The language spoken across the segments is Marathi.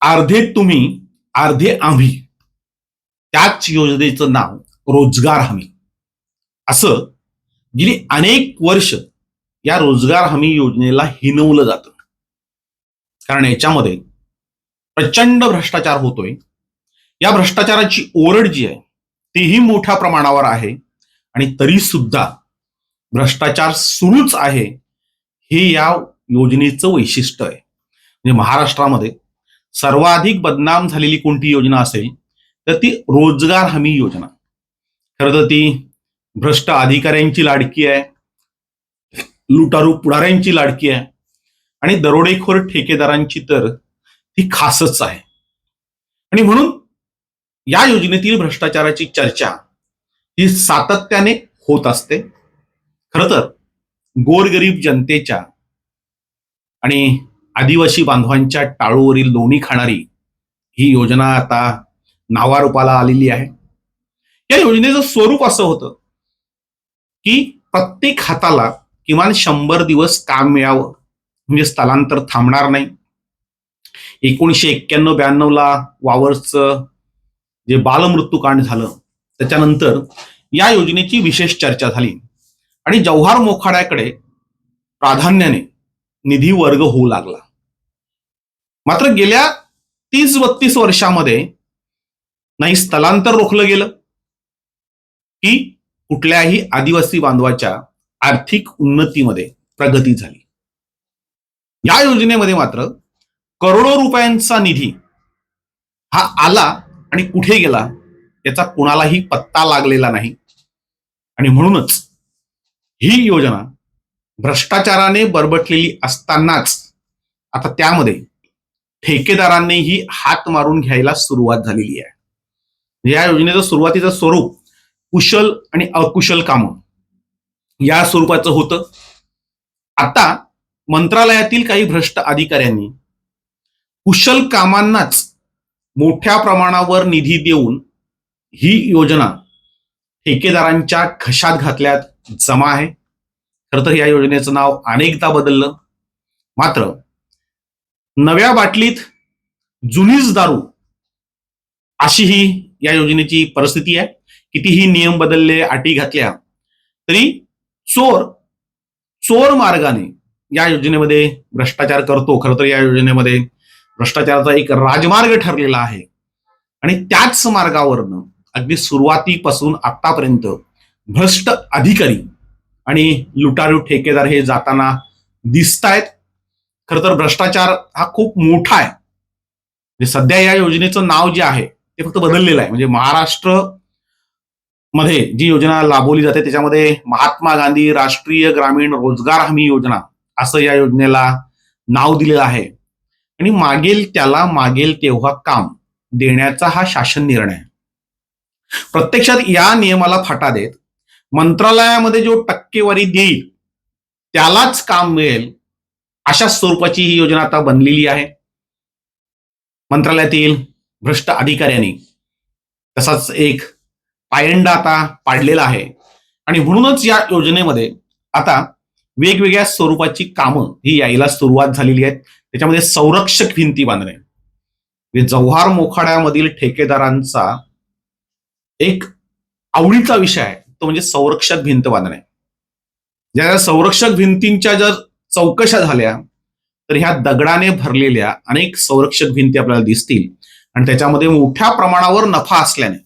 अर्धे तुम्ही अर्धे आम्ही. त्याच योजनेचं नाव रोजगार हमी. असं गेली अनेक वर्ष या रोजगार हमी योजनेला हिनवलं जातं. कारण याच्यामध्ये प्रचंड भ्रष्टाचार होतोय. या भ्रष्टाचाराची ओरड जी आहे तीही मोठ्या प्रमाणावर आहे. आणि तरी सुद्धा भ्रष्टाचार सुरूच आहे हे या योजनेचं वैशिष्ट्य आहे. म्हणजे महाराष्ट्रामध्ये सर्वाधिक बदनाम झालेली कोणती योजना असेल तर ती रोजगार हमी योजना. खरं तर ती भ्रष्ट अधिकाऱ्यांची लाडकी आहे लुटारू पुढाऱ्यांची लाडकी आहे आणि दरोडेखोर ठेकेदारांची तर ती खासच आहे. आणि म्हणून या योजनेतील भ्रष्टाचाराची चर्चा ही सातत्याने होत असते. खरं तर गोरगरीब जनतेच्या आणि आदिवासी बांधवांच्या टाळूवरील लोणी खाणारी ही योजना आता नावारूपाला आलेली आहे. या योजनेचं स्वरूप असं होतं की प्रत्येक हाताला किमान शंभर दिवस काम मिळावं. म्हणजे स्थलांतर थांबणार नाही. एकोणीशे एक्क्याण्णव ब्याण्णवला वावरचं जे बालमृत्यूकांड झालं त्याच्यानंतर या योजनेची विशेष चर्चा झाली. आणि जव्हार मोखाड्याकडे प्राधान्याने निधी वर्ग होऊ लागला. मात्र गेल्या तीस बत्तीस वर्षामध्ये नाही स्थलांतर रोखलं गेलं की कुठल्याही आदिवासी बांधवाच्या आर्थिक उन्नतीमध्ये प्रगती झाली. या योजनेमध्ये मात्र करोडो रुपयांचा निधी हा आला आणि कुठे गेला याचा कुणालाही पत्ता लागलेला नाही. आणि म्हणूनच ही योजना भ्रष्टाचाराने बरबटलेली असतानाच आता त्यामध्ये ठेकेदारांनीही हात मारून घ्यायला सुरुवात झालेली आहे. म्हणजे या योजनेचं सुरुवातीचं स्वरूप कुशल आणि अकुशल कामं. या स्वरूपाचं होतं. आता मंत्रालयातील काही भ्रष्ट अधिकाऱ्यांनी कुशल कामांनाच मोठ्या प्रमाणावर निधी देऊन ही योजना ठेकेदारांच्या खशात घातल्यात जमा आहे. खरं तर या योजनेचं नाव अनेकदा बदललं. मात्र नव्या बाटलीत जुनीच दारू अशी ही या योजनेची परिस्थिती आहे. कितीही नियम बदलले अटी घातल्या तरी चोर चोर मार्गाने या योजनेमध्ये भ्रष्टाचार करतो. खरं तर या योजनेमध्ये भ्रष्टाचाराचा एक राजमार्ग ठरलेला आहे. आणि त्याच मार्गावरनं अगदी सुरुवातीपासून आतापर्यंत भ्रष्ट अधिकारी आणि लुटारू ठेकेदार हे जाताना दिसतायत. खर तर भ्रष्टाचार हा खूप मोठा आहे. म्हणजे सध्या या योजनेचं नाव जे आहे ते फक्त बदललेलं आहे. म्हणजे महाराष्ट्रमध्ये जी योजना राबवली जाते त्याच्यामध्ये महात्मा गांधी राष्ट्रीय ग्रामीण रोजगार हमी योजना असं या योजनेला नाव दिलेलं आहे. आणि मागेल त्याला मागेल तेव्हा काम देण्याचा हा शासन निर्णय प्रत्यक्षात या नियमाला फाटा देत मंत्रालयामध्ये जो टक्केवारी देईल त्यालाच काम मिळेल अशा स्वरूपाची ही योजना आता बनलेली आहे. मंत्रालयातील भ्रष्ट अधिकाऱ्यांनी. तसाच एक पायंडा आता पाडलेला आहे. आणि म्हणूनच या योजनेमध्ये आता वेगवेगळ्या स्वरूपाची कामं ही यायला सुरुवात झालेली आहेत. त्याच्यामध्ये संरक्षक भिंती बांधणे. म्हणजे जव्हार मोखाड्यामधील ठेकेदारांचा एक आवडीचा विषय आहे. तो म्हणजे संरक्षक भिंत बांधणे. ज्या संरक्षक भिंतींच्या जर चौकशा झाल्या तर ह्या दगडाने भरलेल्या अनेक संरक्षक भिंती आपल्याला दिसतील. आणि त्याच्यामध्ये मोठ्या प्रमाणावर नफा असल्याने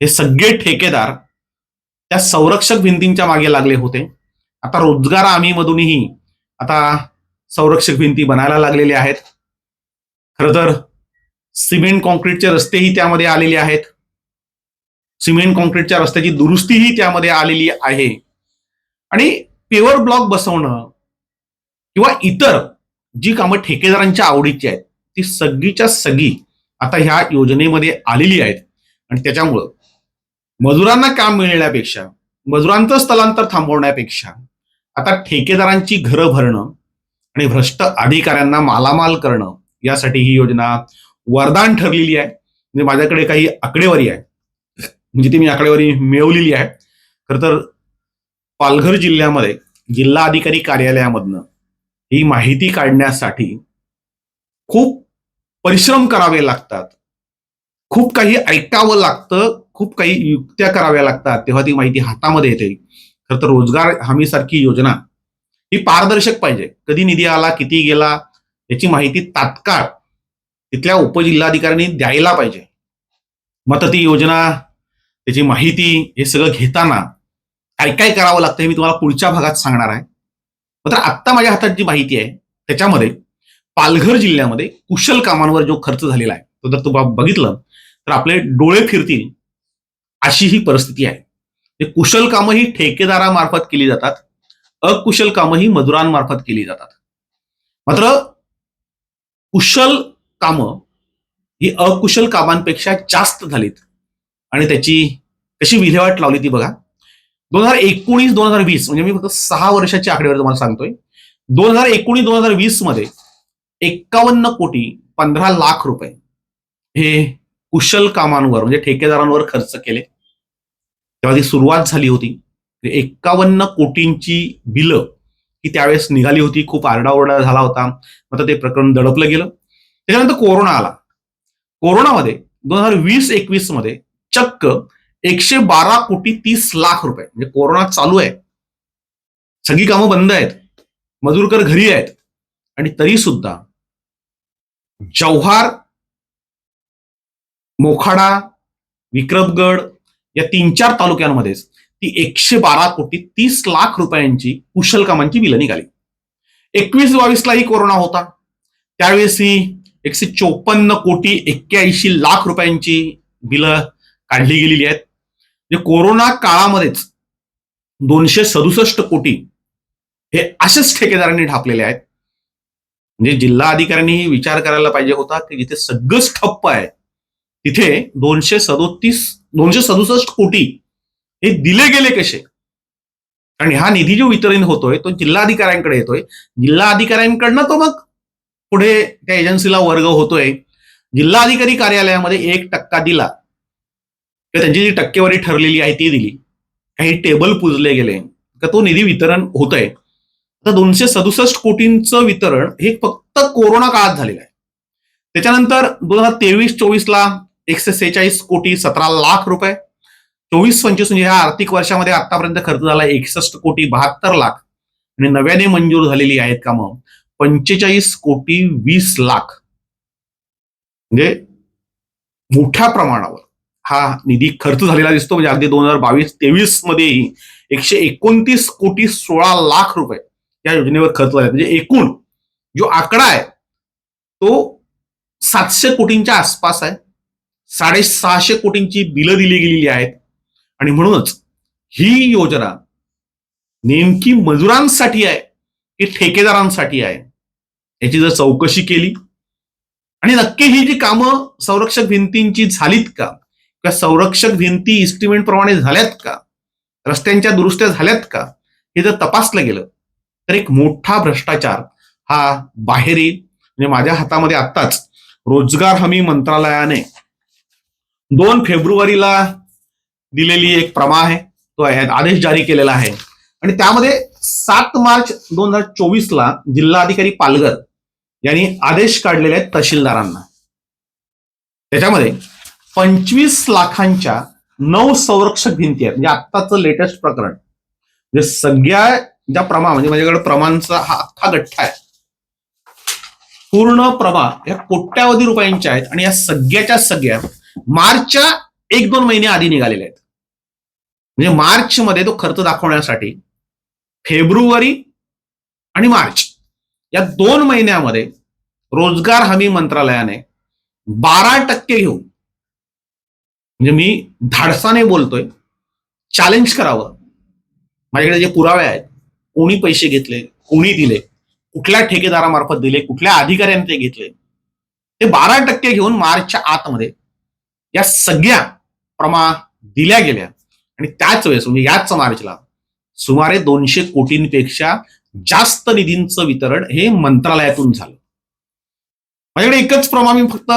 हे सगळे ठेकेदार त्या संरक्षक भिंतींच्या मागे लागले होते. आता रोजगार आम्ही मधूनही आता संरक्षक भिंती बनायला लागलेल्या आहेत. खरं तर सिमेंट कॉन्क्रीटचे रस्तेही त्यामध्ये आलेले आहेत. सिमेंट कॉन्क्रीटच्या रस्त्याची दुरुस्तीही त्यामध्ये आलेली आहे. आणि पेवर ब्लॉक बसवणं किंवा इतर जी कामं ठेकेदारांच्या आवडीची आहेत ती सगळीच्या सगळी आता ह्या योजनेमध्ये आलेली आहेत. आणि त्याच्यामुळं मजुरांना काम मिळण्यापेक्षा मजुरांचं स्थलांतर थांबवण्यापेक्षा आता ठेकेदारांची घरं भरणं आणि भ्रष्ट अधिकाऱ्यांना मालामाल करणं यासाठी ही योजना वरदान ठरलेली आहे. म्हणजे माझ्याकडे काही आकडेवारी आहे. म्हणजे ती मी आकडेवारी मिळवलेली आहे. खरं तर पालघर जिल्ह्यामध्ये जिल्हा अधिकारी कार्यालयामधनं ही माहिती काढण्यासाठी खूप परिश्रम करावे लागतात. खूप काही ऐकावं लागतं खूप काही युक्त्या कराव्या लागतात तेव्हा ती माहिती हातामध्ये येते. खरं तर रोजगार हमीसारखी योजना ही पारदर्शक पाहिजे. कधी निधी आला किती गेला याची माहिती तात्काळ तिथल्या उपजिल्हाधिकाऱ्यांनी द्यायला पाहिजे. मग ती योजना त्याची माहिती हे सगळं घेताना काय काय करावं लागतं हे मी तुम्हाला पुढच्या भागात सांगणार आहे. मात्र आत्ता माझ्या हातात जी माहिती आहे त्याच्यामध्ये पालघर जिल्ह्यामध्ये कुशल कामांवर जो खर्च झालेला आहे तो जर तुम्हाला बघितलं तर आपले डोळे फिरतील अशी ही परिस्थिती आहे. हे कुशल कामं ही ठेकेदारामार्फत केली जातात अकुशल कामं ही मजुरांमार्फत केली जातात. मात्र कुशल कामं ही अकुशल कामांपेक्षा जास्त झालीत. आणि त्याची कशी विल्हेवाट लावली ती बघा. दोन हजार एकोणीस दोन हजार वीस म्हणजे मी फक्त सहा वर्षाची आकडेवारी तुम्हाला सांगतोय. दोन हजार एकोणीस दोन हजार वीसमध्ये एक्कावन्न कोटी पंधरा लाख रुपये हे कुशल कामांवर म्हणजे ठेकेदारांवर खर्च केले. तेव्हा ती सुरुवात झाली होती. म्हणजे एक्कावन्न कोटींची बिलं ही त्यावेळेस निघाली होती. खूप आरडाओरडा झाला होता. मात्र ते प्रकरण दडपलं गेलं. त्याच्यानंतर कोरोना आला. कोरोनामध्ये दोन हजार वीस एकवीसमध्ये चक्क एकशे बारा कोटी तीस लाख रुपये. म्हणजे कोरोना चालू आहे. सगळी कामं बंद आहेत. मजूरकर घरी आहेत. आणि तरी सुद्धा जव्हार मोखाडा विक्रमगड या तीन चार तालुक्यांमध्येच ती एकशे बारा कोटी तीस लाख रुपयांची कुशल कामांची बिलं निघाली एकवीस बावीसलाही कोरोना होता. त्यावेळेस ही एकशे चोपन्न कोटी एक्क्याऐंशी लाख रुपयांची बिलं काढली गेलेली आहेत. म्हणजे कोरोना काळामध्येच दोनशे सदुसष्ट कोटी हे असेच ठेकेदारांनी ढापलेले आहेत. म्हणजे जिल्हा अधिकाऱ्यांनी विचार करायला पाहिजे होता की जिथे सगळंच ठप्प आहे तिथे दोनशे सदोतीस दोनशे सदुसष्ट कोटी हे दिले गेले कसे? कारण हा निधी जो वितरण होतोय तो जिल्हाधिकाऱ्यांकडे येतोय. जिल्हाधिकाऱ्यांकडनं तो मग पुढे त्या एजन्सीला वर्ग होतोय. जिल्हाधिकारी कार्यालयामध्ये एक टक्का दिला. किंवा त्यांची जी टक्केवारी ठरलेली आहे ती दिली. काही टेबल पुजले गेले. का तो निधी वितरण होतंय. तर दोनशे सदुसष्ट कोटींचं वितरण हे फक्त कोरोना काळात झालेलं आहे. त्याच्यानंतर दोन हजार तेवीस चोवीसला एकशे सेहेचाळीस कोटी सतरा लाख रुपये. चोवीस पंचवीस म्हणजे ह्या आर्थिक वर्षामध्ये आतापर्यंत खर्च झाला एकसष्ट कोटी बहात्तर लाख. आणि नव्याने मंजूर झालेली आहेत कामं पंचेचाळीस कोटी वीस लाख. म्हणजे मोठ्या प्रमाणावर. हा निधी खर्च झालेला दिसतो. म्हणजे अगदी दोन हजार बावीस तेवीस मध्येही एकशे एकोणतीस कोटी सोळा लाख रुपये या योजनेवर खर्च झाले म्हणजे एकूण जो आकडा आहे तो सातशे कोटींच्या आसपास आहे. साडेसहाशे कोटींची बिलं दिली गेलेली आहेत. आणि म्हणूनच ही योजना नेमकी मजुरांसाठी आहे की ठेकेदारांसाठी आहे याची जर चौकशी केली? आणि नक्की ही जी कामं संरक्षक भिंतींची झालीत का? किंवा संरक्षक भिंती इस्टिमेंट प्रमाणे झाल्यात का? रस्त्यांच्या दुरुस्त्या झाल्यात का? हे जर तपासलं गेलं तर एक मोठा भ्रष्टाचार हा बाहेर येईल म्हणजे माझ्या हातामध्ये आत्ताच रोजगार हमी मंत्रालयाने दोन फेब्रुवारीला दिलेली एक प्रमा आहे तो आहे आदेश जारी केलेला आहे. आणि त्यामध्ये सात मार्च दोन हजार चोवीस ला जिल्हाधिकारी पालघर यांनी आदेश काढलेले आहेत तहसीलदारांना. त्याच्यामध्ये पंचवीस लाखांच्या नऊ संरक्षक भिंती आहेत. म्हणजे आत्ताचं लेटेस्ट प्रकरण. म्हणजे सगळ्या ज्या प्रमा म्हणजे माझ्याकडे प्रमाणचा हा अख्खा गठ्ठा आहे. पूर्ण प्रमा या कोट्यावधी रुपयांच्या आहेत आणि या सगळ्याच्या सगळ्या मार्चच्या एक दोन महिने आधी निघालेल्या आहेत. म्हणजे मार्च मध्ये तो खर्च दाखवण्यासाठी फेब्रुवारी आणि मार्च या दोन महिन्यामध्ये रोजगार हमी मंत्रालयाने बारा टक्के घेऊन म्हणजे मी धाडसाने बोलतोय. चॅलेंज करावं. माझ्याकडे जे पुरावे आहेत कोणी पैसे घेतले कोणी दिले कुठल्या ठेकेदारामार्फत दिले कुठल्या अधिकाऱ्याने ते घेतले ते बारा टक्के घेऊन मार्चच्या आतमध्ये या सगळ्या प्रमा दिल्या गेल्या. आणि त्याच वेळेस म्हणजे याच मार्चला सुमारे दोनशे कोटींपेक्षा जास्त निधींचं वितरण हे मंत्रालयातून झालं. माझ्याकडे एकच प्रमा मी फक्त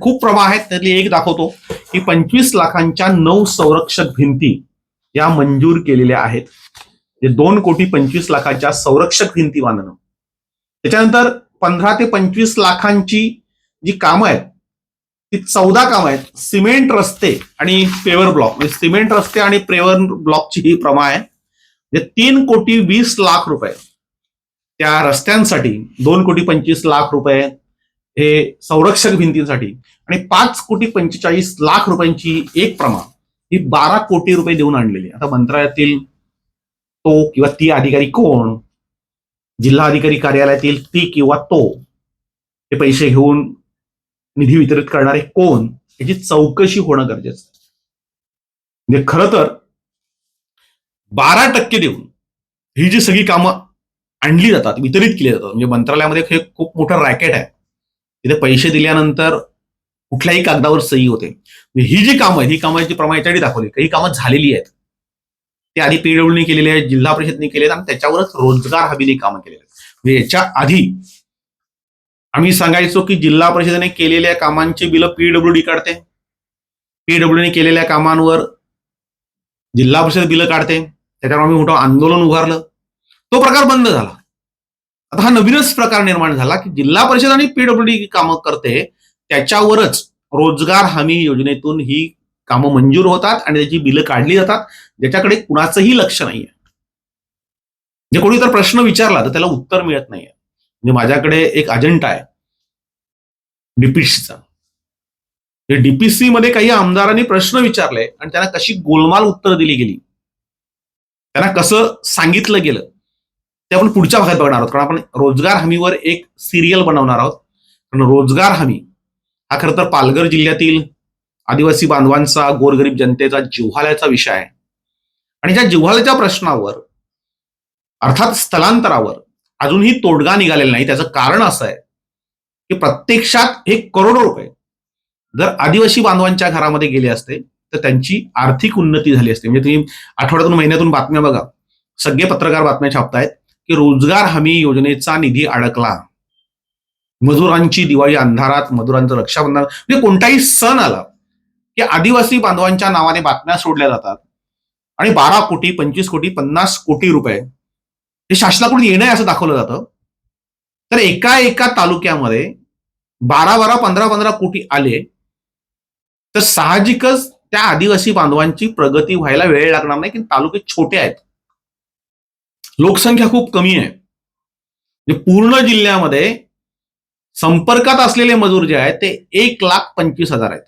खूप प्रमा आहेत त्यातली एक दाखवतो. की पंचवीस लाखांच्या नऊ संरक्षक भिंती या मंजूर केलेल्या आहेत. जे दोन कोटी पंचवीस लाखाच्या संरक्षक भिंती बांधणं. त्याच्यानंतर पंधरा ते पंचवीस लाखांची जी कामं आहेत ती चौदा कामं आहेत. सिमेंट रस्ते आणि पेवर ब्लॉक. म्हणजे सिमेंट रस्ते आणि पेवर ब्लॉकची ही प्रमा आहे. म्हणजे तीन कोटी वीस लाख रुपये. त्या रस्त्यांसाठी दोन कोटी पंचवीस लाख रुपये हे संरक्षक भिंतींसाठी. आणि पाच कोटी पंचेचाळीस लाख रुपयांची एक प्रमा ही बारा कोटी रुपये देऊन आणलेली आता मंत्रालयातील तो किंवा ती अधिकारी कोण? जिल्हा अधिकारी कार्यालयातील ती किंवा तो हे पैसे घेऊन निधी वितरित करणारे कोण? याची चौकशी होणं गरजेचं आहे. म्हणजे खरं तर बारा टक्के देऊन ही जी सगळी कामं आणली जातात वितरित केली जातात म्हणजे मंत्रालयामध्ये हे खूप मोठं रॅकेट आहे. तिथे पैसे दिल्यानंतर कुठल्याही कागदावर सही होते. म्हणजे ही जी कामं आहेत ही कामं याची प्रमाण याच्यासाठी दाखवली. काही कामं झालेली आहेत. ते आधी पीडब्ल्यूनी केलेली आहेत जिल्हा परिषदने केले आहेत आणि त्याच्यावरच रोजगार हमीने कामं केलेली आहेत. म्हणजे याच्या आधी आम्ही सांगायचो की जिल्हा परिषदेने केलेल्या कामांची बिलं पीडब्ल्यूडी काढते. पीडब्ल्यूने केलेल्या कामांवर जिल्हा परिषद बिलं काढते. त्याच्यावर आम्ही मोठं आंदोलन उभारलं. तो प्रकार बंद झाला. आता हा नवीनच प्रकार निर्माण झाला की जिल्हा परिषद आणि पीडब्ल्यूडी कामं करते त्याच्यावरच रोजगार हमी योजनेतून ही कामं मंजूर होतात आणि त्याची बिलं काढली जातात ज्याच्याकडे कुणाचंही लक्ष नाहीये. जे कोणी तर प्रश्न विचारला तर त्याला उत्तर मिळत नाहीये. म्हणजे माझ्याकडे एक अजेंडा आहे डीपीसीचा डीपीसी मध्ये काही आमदारांनी प्रश्न विचारले आणि त्यांना कशी गोलमाल उत्तर दिली गेली. त्यांना कसं सांगितलं गेलं. ते आपण पुढच्या भागात बघणार आहोत. कारण आपण रोजगार हमीवर एक सिरियल बनवणार आहोत. कारण रोजगार हमी हा खरं तर पालघर जिल्ह्यातील आदिवासी बांधवांचा गोरगरीब जनतेचा जिव्हाळ्याचा विषय आहे. आणि ज्या जिव्हाळ्याच्या प्रश्नावर अर्थात स्थलांतरावर अजूनही तोडगा निघालेला नाही. त्याचं कारण असं आहे की प्रत्यक्षात हे करोडो रुपये जर आदिवासी बांधवांच्या घरामध्ये गेले असते तर त्यांची आर्थिक उन्नती झाली असते. म्हणजे तुम्ही आठवड्यातून महिन्यातून बातम्या बघा. सगळे पत्रकार बातम्या छापतायत. की रोजगार हमी योजनेचा निधी अडकला. मजुरांची दिवाळी अंधारात मजुरांचं रक्षाबंधन म्हणजे कोणताही सण आला की आदिवासी बांधवांच्या नावाने बातम्या सोडल्या जातात. आणि बारा कोटी पंचवीस कोटी पन्नास कोटी रुपये हे शासनाकडून येणं आहे असं दाखवलं जातं. तर एका एका तालुक्यामध्ये बारा बारा पंधरा पंधरा कोटी आले तर साहजिकच त्या आदिवासी बांधवांची प्रगती व्हायला वेळ लागणार नाही की तालुके छोटे आहेत. लोकसंख्या खूप कमी आहे. म्हणजे पूर्ण जिल्ह्यामध्ये संपर्कात असलेले मजूर जे आहेत ते एक लाख पंचवीस हजार आहेत.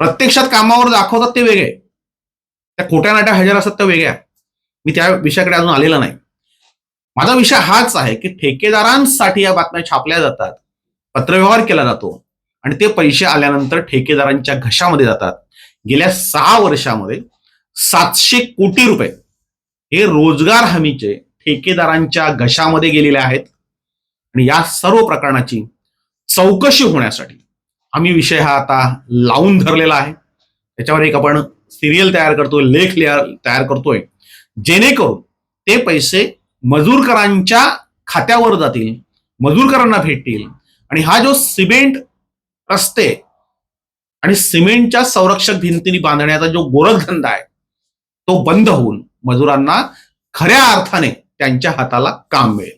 प्रत्यक्षात कामावर दाखवतात ते वेगळे. त्या खोट्या नाट्या हजर असतात त्या वेगळ्या. मी त्या विषयाकडे अजून आलेला नाही. माझा विषय हाच आहे की ठेकेदारांसाठी या बातम्या छापल्या जातात पत्रव्यवहार केला जातो आणि ते पैसे आल्यानंतर ठेकेदारांच्या घशामध्ये जातात. गेल्या सहा वर्षामध्ये सातशे कोटी रुपये हे रोजगार हमीचे ठेकेदारांच्या घशामध्ये गेलेले आहेत. आणि या सर्व प्रकरणाची चौकशी होण्यासाठी आम्ही विषय हा आता लावून धरलेला आहे. त्याच्यावर एक आपण सिरियल तयार करतोय लेख लिहा- तयार करतोय. जेणेकरून ते पैसे मजूरकरांच्या खात्यावर जातील मजूरकरांना भेटतील. आणि हा जो सिमेंट रस्ते आणि सिमेंटच्या संरक्षक भिंतीने बांधण्याचा जो गोरखधंदा आहे तो बंद होऊन मजुरांना खऱ्या अर्थाने त्यांच्या हाताला काम मिळेल.